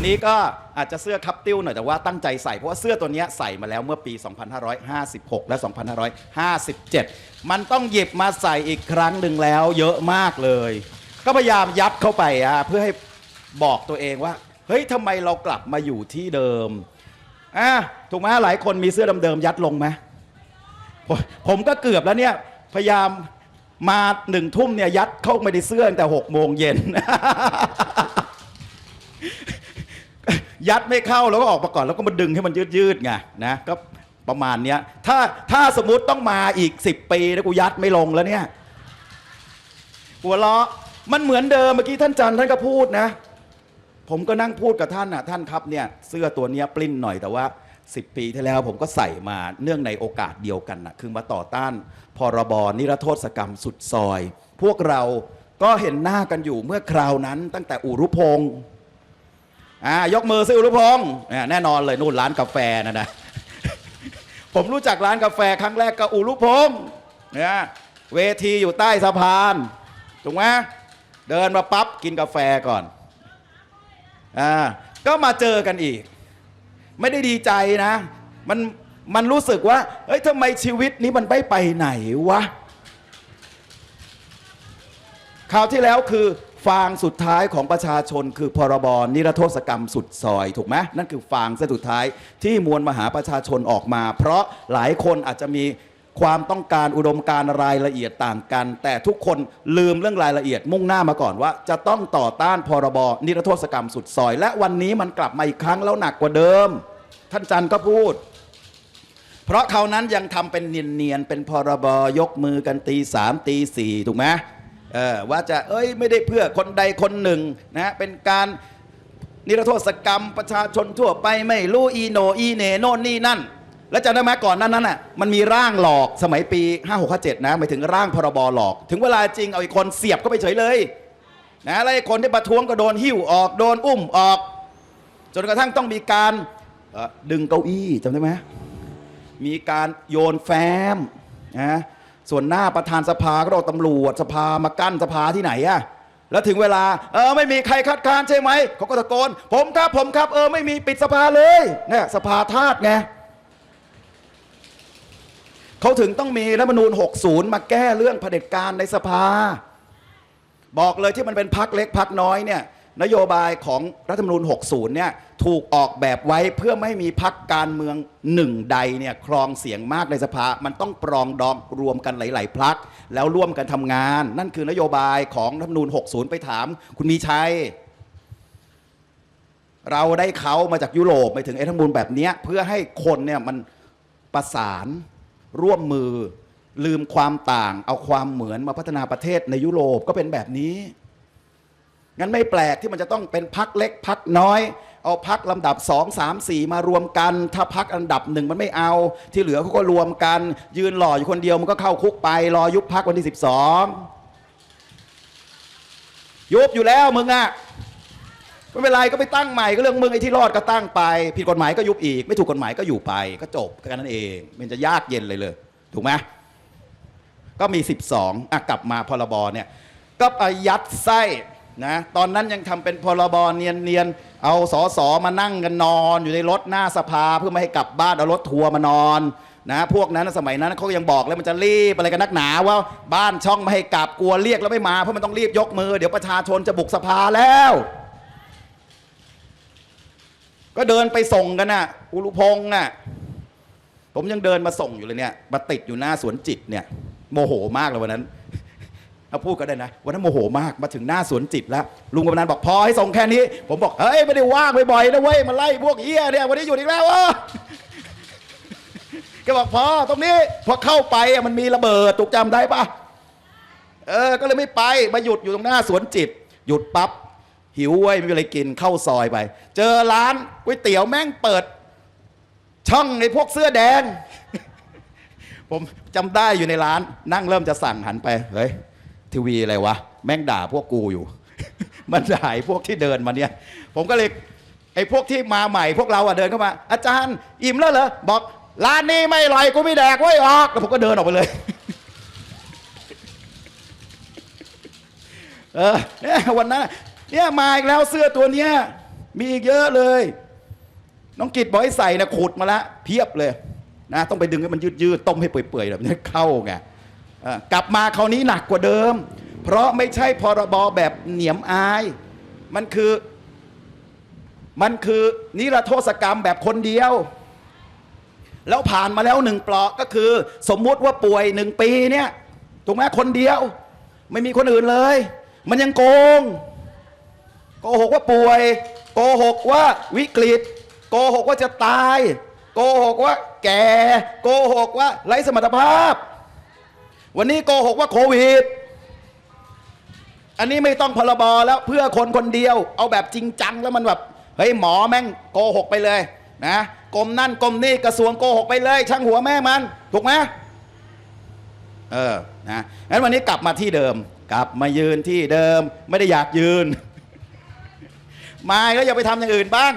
วันนี้ก็อาจจะเสื้อคับติ้วหน่อยแต่ว่าตั้งใจใส่เพราะว่าเสื้อตัวเนี้ยใส่มาแล้วเมื่อปี 2556 และ 2557 มันต้องหยิบมาใส่อีกครั้งหนึ่งแล้วเยอะมากเลย ก็พยายามยัดเข้าไปอะเพื่อให้บอกตัวเองว่า เฮ้ยทำไมเรากลับมาอยู่ที่เดิมอะถูกไหมหลายคนมีเสื้อเดิมๆยัดลงไหมผมผมก็เกือบแล้วเนี่ยพยายามมาหนึ่งทุ่มเนี่ยยัดเข้าไปในเสื้อตั้งแต่หกโมงเย็น ยัดไม่เข้าแล้วก็ออกมาก่อนแล้วก็มาดึงให้มันยืดๆไงนะก็ประมาณเนี้ยถ้าถ้าสมมติต้องมาอีก 10 ปีนะกูยัดไม่ลงแล้วเนี่ยหัวเราะมันเหมือนเดิมเมื่อกี้ท่านจันท่านก็พูดนะ ผมก็นั่งพูดกับท่านน่ะท่านครับเนี่ยเสื้อตัวเนี้ยปลิ้นหน่อยแต่ว่า 10 ปีที่แล้วผมก็ใส่มาเนื่องในโอกาสเดียวกันนะคือมาต่อต้านพรบนิรโทษกรรมสุดซอย พวกเราก็เห็นหน้ากันอยู่เมื่อคราวนั้นตั้งแต่อุรุพงศ์ อ่ายกมือซิอุรุพงศ์แน่นอนเลยนู่นร้านกาแฟนะนะผมรู้จักร้านกาแฟครั้งแรกก็อุรุพงศ์เนี่ยเวทีอยู่ใต้สะพานถูกไหมเดินมาปั๊บกินกาแฟก่อนอ่าก็มาเจอกันอีก ไม่ได้ดีใจนะมันมันรู้สึกว่าเฮ้ยทำไมชีวิตนี้มันไม่ไปไหนวะคราวที่แล้วคือ ฟางสุดท้ายของประชาชนคือพรบนิรโทษกรรมสุดซอยถูกไหมนั่นคือฟางเส้นสุดท้ายที่มวลมหาประชาชนออกมา เพราะหลายคนอาจจะมีความต้องการอุดมการรายละเอียดต่างกัน แต่ทุกคนลืมเรื่องรายละเอียดมุ่งหน้ามาก่อนว่า จะต้องต่อต้านพรบนิรโทษกรรมสุดซอย และวันนี้มันกลับมาอีกครั้งแล้วหนักกว่าเดิม ท่านจันทร์ก็พูด เพราะเขานั้นยังทำเป็นเนียนๆเป็นพรบยกมือกันตีสามตีสี่ถูกไหม ว่าจะเอ้ยไม่ได้เพื่อคนใดคนหนึ่งนะเป็นการนิรโทษกรรมประชาชนทั่วไปไม่รู้อีโนอีเหนโน่นนี่นั่น แล้วจำได้ไหมก่อนนั้นนั้นอะมันมีร่างหลอกสมัยปี 5657 นะหมายถึงร่างพรบหลอก ถึงเวลาจริงเอาอีกคนเสียบก็ไปเฉยเลยนะแล้วไอ้คนที่ประท้วงก็โดนหิ้วออกโดนอุ้มออก จนกระทั่งต้องมีการดึงเก้าอี้จำได้ไหมมีการโยนแฟ้มนะ ส่วนหน้าประธานสภาก็เราตำรวจสภามากั้นสภาที่ไหนอะแล้วถึงเวลาเออไม่มีใครคัดค้านใช่ไหมเขาก็ตะโกนผมครับผมครับ เออไม่มีปิดสภาเลยเนี่ยสภาธาตุไงเขาถึงต้องมีรัฐมนูญ60 มาแก้เรื่องเผด็จการในสภา บอกเลยที่มันเป็นพักเล็กพักน้อยเนี่ย นโยบายของรัฐธรรมนูญ 60 เนี่ยถูกออกแบบไว้เพื่อไม่ให้มีพักการเมืองหนึ่งใดเนี่ยครองเสียงมากในสภา มันต้องปรองดองรวมกันหลาย ๆพักแล้วร่วมกันทำงาน นั่นคือนโยบายของรัฐธรรมนูญ 60 ไปถาม คุณมีชัย เราได้เขามาจากยุโรปไปถึงไอ้รัฐธรรมนูญแบบเนี้ยเพื่อให้คนเนี่ยมันประสานร่วมมือ ลืมความต่าง เอาความเหมือนมาพัฒนาประเทศในยุโรปก็เป็นแบบนี้ งั้นไม่แปลกที่มันจะต้องเป็นพักเล็กพักน้อย เอาพักลำดับ 2 3 4 มารวมกัน ถ้าพักอันดับหนึ่งมันไม่เอา ที่เหลือเขาก็รวมกัน ยืนหล่ออยู่คนเดียวมันก็เข้าคุกไปรอยุบพักวันที่ 12 ยุบอยู่แล้วมึงอะไม่เป็นไรก็ไปตั้งใหม่ก็เรื่องมึงไอ้ที่รอดก็ตั้งไป ผิดกฎหมายก็ยุบอีก ไม่ถูกกฎหมายก็อยู่ไป ก็จบแค่นั้นเอง มันจะยากเย็นเลยเลย ถูกไหมก็มี 12อะกลับมาพรบเนี่ยก็ไปยัดไส้ นะตอนนั้นยังทำเป็นพรบเนียนๆเอาสอสอมานั่งกันนอนอยู่ในรถหน้าสภาเพื่อไม่ให้กลับบ้านเอารถทัวร์มานอนนะพวกนั้นสมัยนั้นเขายังบอกเลยมันจะรีบอะไรกันนักหนาว่าบ้านช่องไม่ให้กลับกลัวเรียกแล้วไม่มาเพราะมันต้องรีบยกมือ เดี๋ยวประชาชนจะบุกสภาแล้ว ก็เดินไปส่งกันน่ะ อุรุพงษ์น่ะผมยังเดินมาส่งอยู่เลยเนี่ยมาติดอยู่หน้าสวนจิตเนี่ยโมโหมากเลยวันนั้น เอาพูดก็ได้นะวันนั้นโมโหมากมาถึงหน้าสวนจิตแล้วลุงกำนันบอกพอให้ส่งแค่นี้ ผมบอกเฮ้ยไม่ได้ว่างบ่อยๆนะเว้ยมาไล่พวกเฮียเนี่ยวันนี้หยุดอีกแล้วอะแกบอกพอตรงนี้พอเข้าไปมันมีระเบิดถูกจำได้ปะเออก็เลยไม่ไปมาหยุดอยู่ตรงหน้าสวนจิต หยุดปั๊บหิวเว้ยไม่มีอะไรกินเข้าซอยไป เจอร้านก๋วยเตี๋ยวแม่งเปิด ช่องในพวกเสื้อแดง ผมจำได้อยู่ในร้าน นั่งเริ่มจะสั่งหันไปเฮ้ย ทีวีอะไรวะ แม่งด่าพวกกูอยู่ มันด่าไอ้พวกที่เดินมาเนี่ย ผมก็เลยไอ้พวกที่มาใหม่พวกเราอะเดินเข้ามา อาจารย์อิ่มแล้วเหรอบอกร้านนี้ไม่อร่อยกูไม่แดกไว้ยออกแล้วผมก็เดินออกไปเลย เออเนี่ยวันนั้นน่ะเนี่ยมาอีกแล้วเสื้อตัวเนี้ยมีอีกเยอะเลย น้องกิตบอกให้ใส่นะขุดมาละเพียบเลยนะต้องไปดึงให้มันยืดๆต้มให้เปื่อยๆแบบนี้เข้าไงเอ่อ กลับมาคราวนี้หนักกว่าเดิม เพราะไม่ใช่พรบแบบเหนียมอาย มันคือมันคือนิรโทษกรรมแบบคนเดียว แล้วผ่านมาแล้วหนึ่งปลาะก็คือ สมมุติว่าป่วยหนึ่งปีเนี่ยถูกไหมคนเดียว ไม่มีคนอื่นเลย มันยังโกง โกหกว่าป่วย โกหกว่าวิกฤต โกหกว่าจะตาย โกหกว่าแก่ โกหกว่าไร้สมรรถภาพ วันนี้โกหกว่าโควิด อันนี้ไม่ต้องพรบแล้วเพื่อคนคนเดียว เอาแบบจริงจังแล้วมันแบบเฮ้ยหมอแม่งโกหกไปเลยนะกรมนั่นกรมนี่กระทรวงโกหกไปเลย ช่างหัวแม่มันถูกไหมเออนะงั้นวันนี้กลับมาที่เดิม กลับมายืนที่เดิมไม่ได้อยากยืน มาแล้วอย่าไปทำอย่างอื่นบ้าง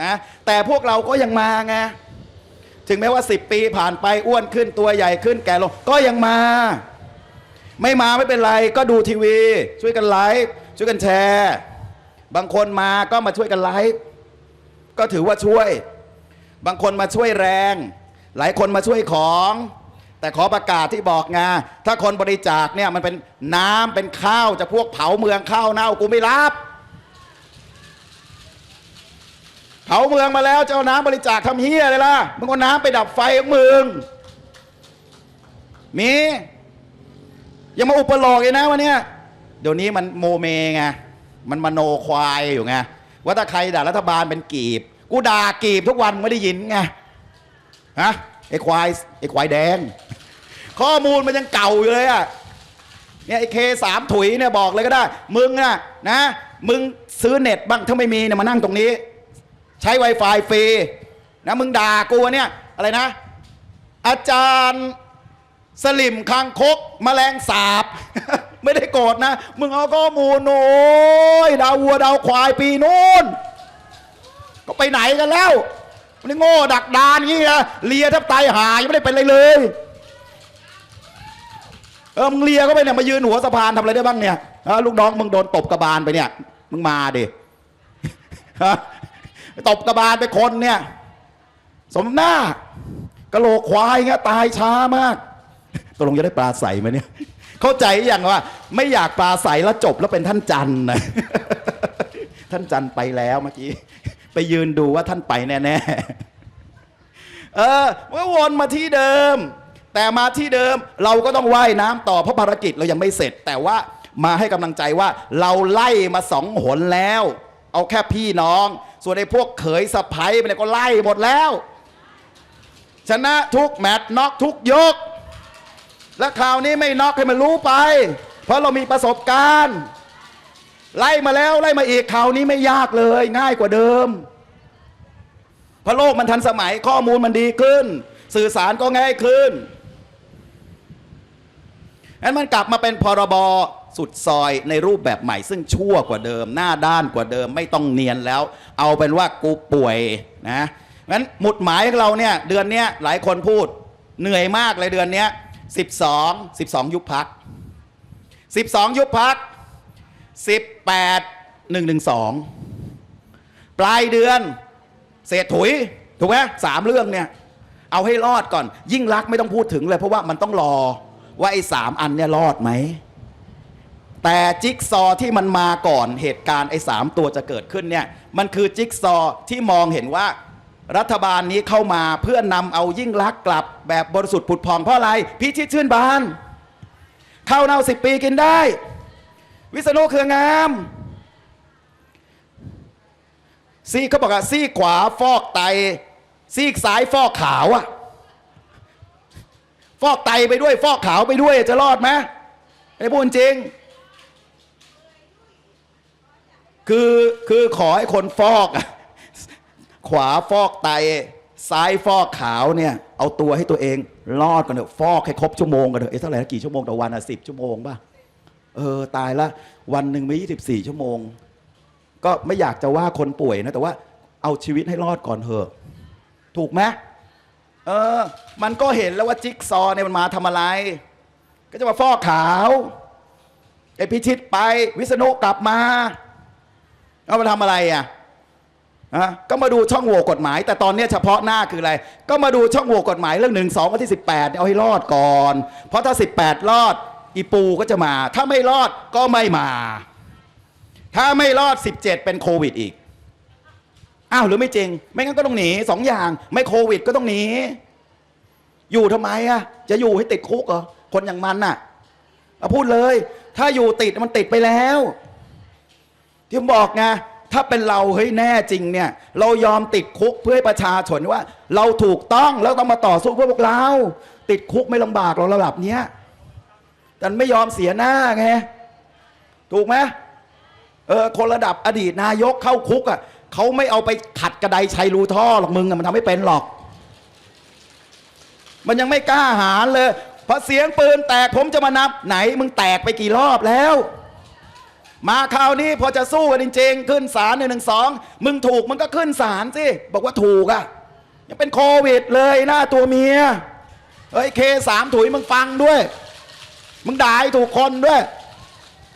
นะแต่พวกเราก็ยังมาไง ถึงแม้ว่า 10 ปีผ่านไปอ้วนขึ้นตัวใหญ่ขึ้นแก่ลงก็ยังมา ไม่มาไม่เป็นไรก็ดูทีวี ช่วยกันไลฟ์ช่วยกันแชร์ บางคนมาก็มาช่วยกันไลฟ์ก็ถือว่าช่วย บางคนมาช่วยแรง หลายคนมาช่วยของ แต่ขอประกาศที่บอกงาถ้าคนบริจาคเนี่ยมันเป็นน้ำเป็นข้าวจะพวกเผาเมืองข้าวเน่ากูไม่รับ เผาเมืองมาแล้วจะเอาน้ำบริจาคทำเฮียเลยล่ะมึงเอาน้ำไปดับไฟของมึงมียังมาอุปโลกเลยนะวันเนี้ยเดี๋ยวนี้มันโมเมไงมันมโนควายอยู่ไงว่าถ้าใครด่ารัฐบาลเป็นกีบ กูด่ากีบทุกวันไม่ได้ยินไงฮะไอ้ควายไอ้ควายแดง ข้อมูลมันยังเก่าอยู่เลยอะเนี่ยไอ้เคสามถุยเนี่ยบอกเลยก็ได้ มึงนะนะ มึงซื้อเน็ตบ้างถ้าไม่มีเนี่ยมานั่งตรงนี้ ช้ Wi-Fi ฟรีนะมึงด่ากูเนี่ยอะไรนะ อาจารย์สลิมคางคกแมลงสาบ ไม่ได้โกรธนะ มึงเอาข้อมูลโอ้ยดาววัวดาวควายปีนู้นก็ไปไหนกันแล้วมันโง่ดักดานงี้นะเลียแทบตายหายไม่ได้เป็นอะไรเลยเออมึงเลียก็ไปเนี่ยมายืนหัวสะพานทำอะไรได้บ้างเนี่ยลูกน้องมึงโดนตบกระบาลไปเนี่ย มึงมาดิ ตบกระบาลไปคนเนี่ย สมหน้ากะโหลกควายเงี้ยตายช้ามากตกลงจะได้ปลาใสไหมเนี่ย เข้าใจอย่างว่า ไม่อยากปลาใสแล้วจบแล้วเป็นท่านจันทร์นะท่านจันทร์ไปแล้วเมื่อกี้ไปยืนดูว่าท่านไปแน่ๆเออว่าวนมาที่เดิม แต่มาที่เดิมเราก็ต้องว่ายน้ำต่อเพราะภารกิจเรายังไม่เสร็จ แต่ว่ามาให้กำลังใจว่า เราไล่มาสองหนแล้ว เอาแค่พี่น้อง ส่วนไอ้พวกเขยสะพ้ยไปเนี่ยก็ไล่หมดแล้ว ชนะทุกแมตช์น็อกทุกยก และคราวนี้ไม่น็อกให้มันรู้ไป เพราะเรามีประสบการณ์ ไล่มาแล้วไล่มาอีกคราวนี้ไม่ยากเลย ง่ายกว่าเดิมเพราะโลกมันทันสมัยข้อมูลมันดีขึ้น สื่อสารก็ง่ายขึ้นงั้นมันกลับมาเป็นพรบ สุดซอยในรูปแบบใหม่ ซึ่งชั่วกว่าเดิม หน้าด้านกว่าเดิมไม่ต้องเนียนแล้ว เอาเป็นว่ากูป่วยนะงั้นหมุดหมายของเราเนี่ยเดือนเนี้ยหลายคนพูดเหนื่อยมากเลยเดือนเนี้ย12 12 ยุบพัก 12 ยุบพัก 18 112 ปลายเดือนเศษถุยถูกไหมสามเรื่องเนี่ยเอาให้รอดก่อน ยิ่งรักไม่ต้องพูดถึงเลย เพราะว่ามันต้องรอว่าไอ้สามอันเนี่ยรอดไหม แต่จิ๊กซอที่มันมาก่อนเหตุการณ์ไอ้สามตัวจะเกิดขึ้นเนี่ยมันคือจิ๊กซอที่มองเห็นว่า รัฐบาลนี้เข้ามาเพื่อนำเอายิ่งรักษณ์กลับแบบบริสุทธิ์ผุดพองเพราะอะไรพิชิตชื่นบานข้าวเน่าสิบปีกินได้ วิษณุเครืองามซีเขาบอกว่าซีขวาฟอกไต ซีกซ้ายฟอกขาวอะฟอกไตไปด้วย ฟอกขาวไปด้วยจะรอดไหมไอ้พูดจริง คือคือขอให้คนฟอก ขวาฟอกไต ซ้ายฟอกขาวเนี่ย เอาตัวให้ตัวเองรอดก่อนเถอะฟอกให้ครบชั่วโมงกันเถอะเอ๊ะเท่าไหร่นะกี่ชั่วโมงต่อวันอะสิบชั่วโมงป่ะเออตายละวันหนึ่งมี24ชั่วโมง ก็ไม่อยากจะว่าคนป่วยนะ แต่ว่าเอาชีวิตให้รอดก่อนเถอะ ถูกไหมเออ มันก็เห็นแล้วว่าจิ๊กซอเนี่ยมันมาทำอะไร ก็จะมาฟอกขาวไอพิชิตไปวิษณุกลับมา เอามาทำอะไรอะอะก็มาดูช่องโหว่กฎหมาย แต่ตอนนี้เฉพาะหน้าคืออะไร ก็มาดูช่องโหว่กฎหมายเรื่องหนึ่งสองวันที่18เนี่ยเอาให้รอดก่อน เพราะถ้า18รอด อีปูก็จะมา ถ้าไม่รอดก็ไม่มา ถ้าไม่รอด17เป็นโควิดอีกอ้าวหรือไม่จริง ไม่งั้นก็ต้องหนีสองอย่าง ไม่โควิดก็ต้องหนีอยู่ทำไมอะ จะอยู่ให้ติดคุกเหรอคนอย่างมันน่ะพูดเลย ถ้าอยู่ติดมันติดไปแล้ว ที่ผมบอกไงถ้าเป็นเราเฮ้ยแน่จริงเนี่ยเรายอมติดคุกเพื่อให้ประชาชนว่า เราถูกต้องแล้วต้องมาต่อสู้เพื่อพวกเรา ติดคุกไม่ลำบากเราระดับเนี้ยแต่ไม่ยอมเสียหน้าไงถูกไหมเออคนระดับอดีตนายกเข้าคุกอะเขาไม่เอาไปขัดกระไดชัยรูท่อหรอกมึงมันทำไม่เป็นหรอก มันยังไม่กล้าหาญเลยพอเสียงปืนแตกผมจะมานับไหนมึงแตกไปกี่รอบแล้ว มาคราวนี้พอจะสู้กันจริงๆ ขึ้นศาลหนึ่งหนึ่งสองมึงถูกมึงก็ขึ้นศาลสิ บอกว่าถูกอะ่ะ ยังเป็นโควิดเลยหน้าตัวเมียเฮ้ยเคสามถุยมึงฟังด้วย มึงด่าให้ถูกคนด้วย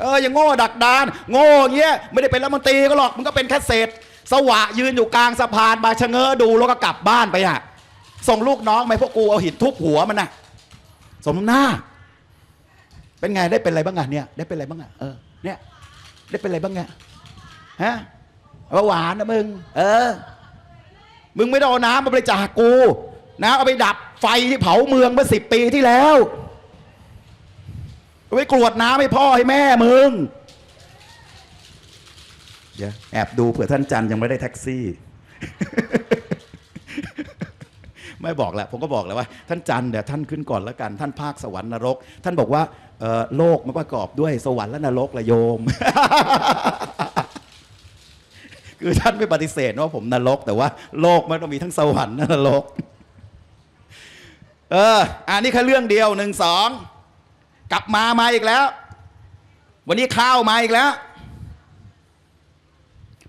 เออย่างโง่ดักดาน โง่เงี้ยไม่ได้เป็นรัฐมนตรีก็หรอกมึงก็เป็นแค่เศษ สวะยืนอยู่กลางสะพานมาชะเง้อดูแล้วก็กลับบ้านไปอะ ส่งลูกน้องไปพวกกูเอาหินทุบหัวมันน่ะ สมหน้า เป็นไงได้เป็นอะไรบ้างอะเนี่ย ได้เป็นอะไรบ้างอะเออเนี่ย ได้เป็นอะไรบ้างอะฮะเบาหวานนะมึง เออ มึงไม่ได้เอาน้ำมาบริจาคกู นะเอาไปดับไฟที่เผาเมืองเมื่อสิบปีที่แล้วเอาไปกรวดน้ำให้พ่อให้แม่มึงเดี๋ยวแอบดูเผื่อท่านจันยังไม่ได้แท็กซี่ ไม่บอกแหละผมก็บอกแล้วว่า ท่านจันเดี๋ยวท่านขึ้นก่อนแล้วกัน ท่านภาคสวรรค์นรก ท่านบอกว่าโลกมันประกอบด้วยสวรรค์และนรกละโยม คือท่านไม่ปฏิเสธว่าผมนรก แต่ว่าโลกมันต้องมีทั้งสวรรค์และนรก เออ อันนี้แค่เรื่องเดียวหนึ่งสองกลับมามาอีกแล้ว วันนี้ข้าวมาอีกแล้ว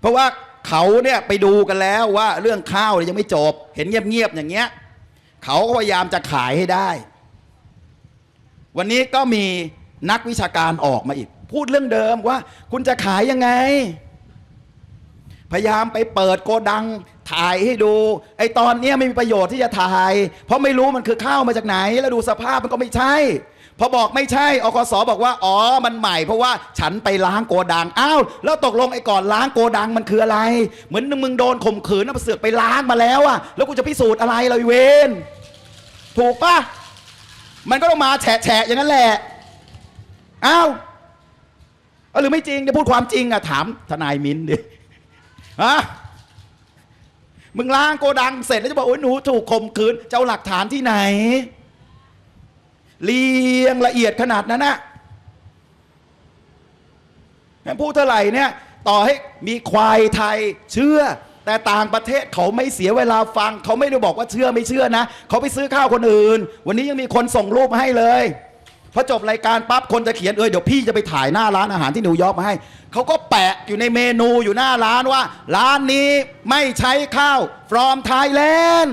เพราะว่าเขาเนี่ยไปดูกันแล้วว่าเรื่องข้าวเนี่ยยังไม่จบ เห็นเงียบๆอย่างเงี้ย เขาก็พยายามจะขายให้ได้ วันนี้ก็มีนักวิชาการออกมาอีก พูดเรื่องเดิมว่า คุณจะขายยังไง พยายามไปเปิดโกดังถ่ายให้ดู ไอ้ตอนนี้ไม่มีประโยชน์ที่จะถ่าย เพราะไม่รู้มันคือข้าวมาจากไหน แล้วดูสภาพมันก็ไม่ใช่ พอบอกไม่ใช่อกสบอกว่า อ๋อมันใหม่ เพราะว่าฉันไปล้างโกดังอ้าวแล้วตกลงไอ้ก่อนล้างโกดังมันคืออะไร เหมือนมึงโดนข่มขืนแล้วมาเสือกไปล้างมาแล้วอะแล้วกูจะพิสูจน์อะไรเลยเวนถูกปะมันก็ต้องมาแฉะแฉะอย่างนั้นแหละอ้าวหรือไม่จริงเดี๋ยวพูดความจริงอะถามทนายมินดิฮะมึงล้างโกดังเสร็จแล้วจะบอกโอ้ยหนูถูกข่มขืนจะเอาหลักฐานที่ไหน เรียงละเอียดขนาดนั้นนะแม่พูดเท่าไหร่เนี่ยต่อให้มีควายไทยเชื่อ แต่ต่างประเทศเขาไม่เสียเวลาฟัง เขาไม่ได้บอกว่าเชื่อไม่เชื่อนะ เขาไปซื้อข้าวคนอื่น วันนี้ยังมีคนส่งรูปมาให้เลยพอจบรายการปั๊บคนจะเขียนเออเดี๋ยวพี่จะไปถ่ายหน้าร้านอาหารที่นิวยอร์กมาให้เขาก็แปะอยู่ในเมนูอยู่หน้าร้านว่า ร้านนี้ไม่ใช้ข้าว from Thailand